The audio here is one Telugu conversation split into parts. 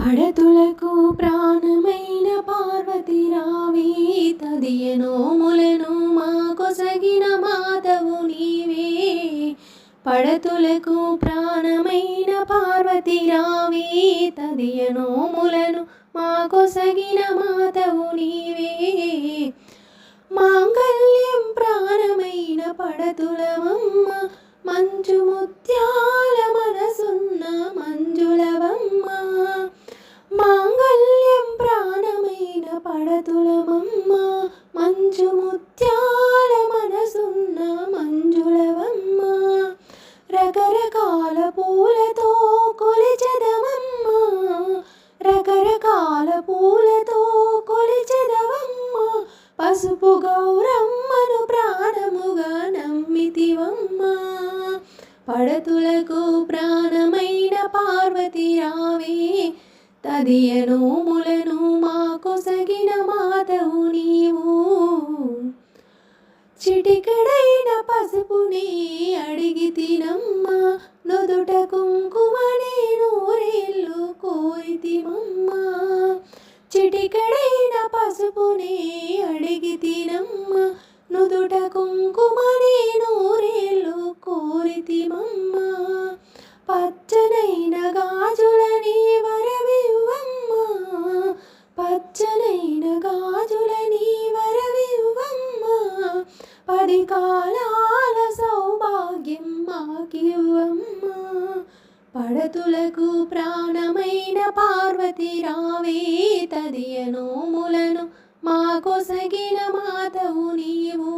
పడతులకు ప్రాణమైన పార్వతి రావే తదియనోములను మా కొసగిన మాతవు నీవే. పడతులకు ప్రాణమైన పార్వతి రావే తదియనోములను మా కొసగిన మాతవు నీవే. మాంగల్యం ప్రాణమైన పడతులవమ్మ మంచు పసుపు గౌరమ్మను ప్రాణముగా నమ్మితివమ్మ. పడతులకు ప్రాణమైన పార్వతి రావే తదియ కోరితిమమ్మ పచ్చనైన గాజులని వరవివ్వమ్మ. పచ్చనైన గాజులని వరవివ్వమ్మ. పది కాలాల సౌభాగ్యం మాకివ్వమ్మ. పడతులకు ప్రాణమైన పార్వతి రావే తదియ నోములను మాకొసగిన మాతవు నీవు.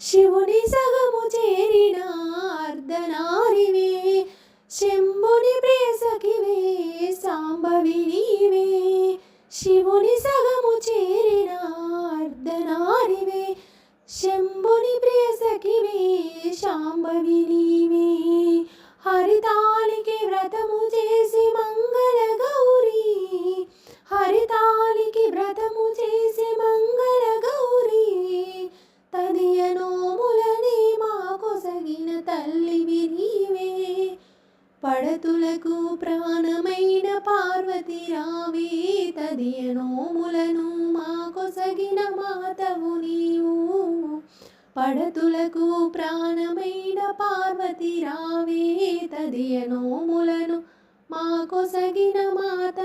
శివుని సగము చే శంభుని సగము చేరిన అర్ధనారివే. శంభుని ప్రియసఖివే శాంబవి నీవే. హరితానికి వ్రతము చేసి మంగళ గౌరీ. హరితా పడతులకు ప్రాణమైన పార్వతి రావే తదియనోములను మాకొసగిన మాతవు నీవు. పడతులకు ప్రాణమైన పార్వతి రావే తదియనోములను మాకొసగిన మాత